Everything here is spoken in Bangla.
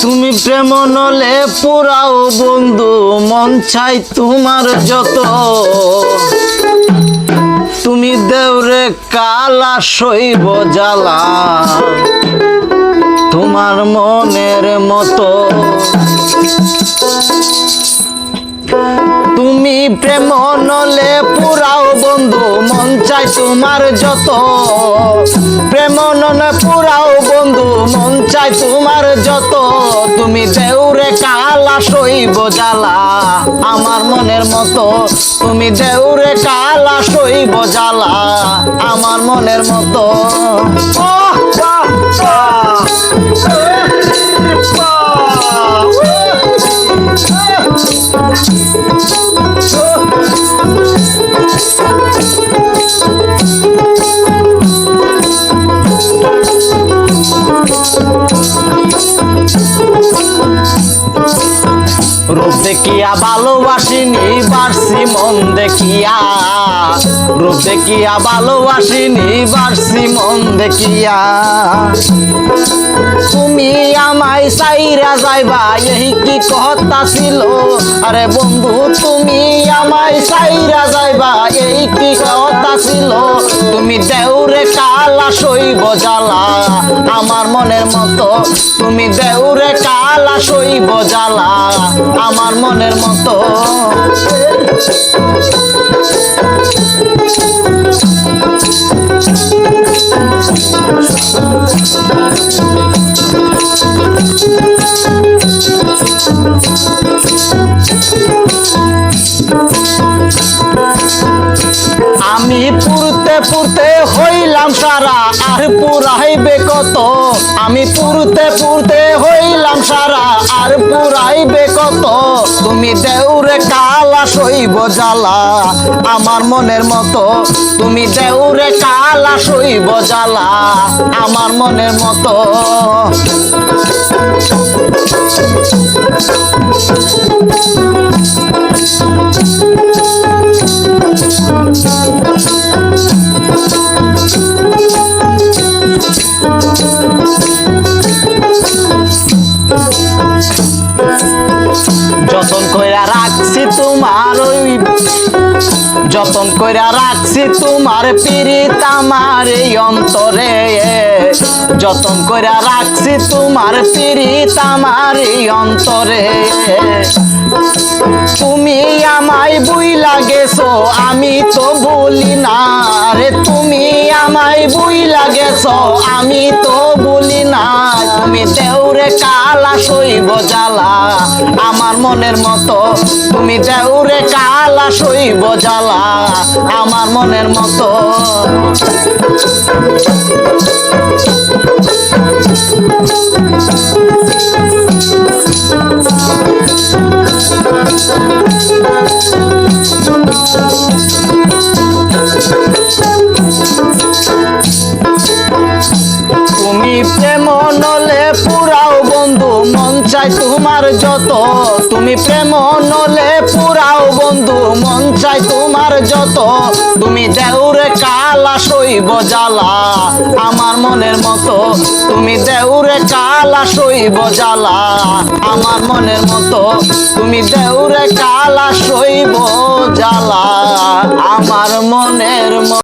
তুমি প্রেম নলে পুরাও বন্ধু, মন চাই তোমার যত। তুমি দেওরে কালা শৈব জ্বালা, তোমার মনের মতো। তুমি প্রেম নলে পুরাও বন্ধু, মন চাই তোমার যত। প্রেম নলে পুরাও বন্ধু, মন চাই তোমার যত। তুমি দেউরে কালা সইব জ্বালা, আমার মনের মতো। তুমি দেউরে কালা সইব জ্বালা, আমার মনের মতো। দেখিয়া ভালোবাসিনি, বাড়ছি মন দেখিয়া। রূপ দেখিয়া ভালোবাসিনি, বাড়ছি মন দেখিয়া। তুমি আমায় সাইরা যাইবা, এই কি কথা ছিল? আরে বন্ধু, তুমি আমায় সাইরা যাইবা, এই কি কথা ছিল? তুমি দেউরে কালা, শৈব জ্বালা। আমার মনের মতো তুমি দেউরে কালা শৈব জ্বালা আমার মনের মতো। আমি পুরতে পুরতে হইলাম সারা, আর পুরাইবে কত? আমি পুরতে পুরতে হইলাম সারা, আর পুরাইবে কত? তুমি দেউরে কালা শৈব জ্বালা, আমার মনের মতো। তুমি দেউরে কালা শৈব জ্বালা, আমার মনের মতো। যতন যতন কইরা রাখছি তোমার পিরিত আমার এই অন্তরে। যতন কইরা রাখছি তোমার পিরিত আমার এই অন্তরে। তুমি আমায় বুইলা গেছো, আমি তো বলি না রে। তুমি আমায় বুইলা গেছো, আমি তো বলি না। তুমি দেউরে কালা শৈব জ্বালা আমার মনের মতো। তুমি দেউরে কালা শৈব জ্বালা আমার মনের মতো। যত তুমি প্রেম নলে পুরাও বন্ধু, মন চাই তোমার যত। তুমি দেউরে কালা শৈব জ্বালা, আমার মনের মতো। তুমি দেউরে কালা শৈব জ্বালা, আমার মনের মতো। তুমি দেউরে কালা শৈব জ্বালা, আমার মনের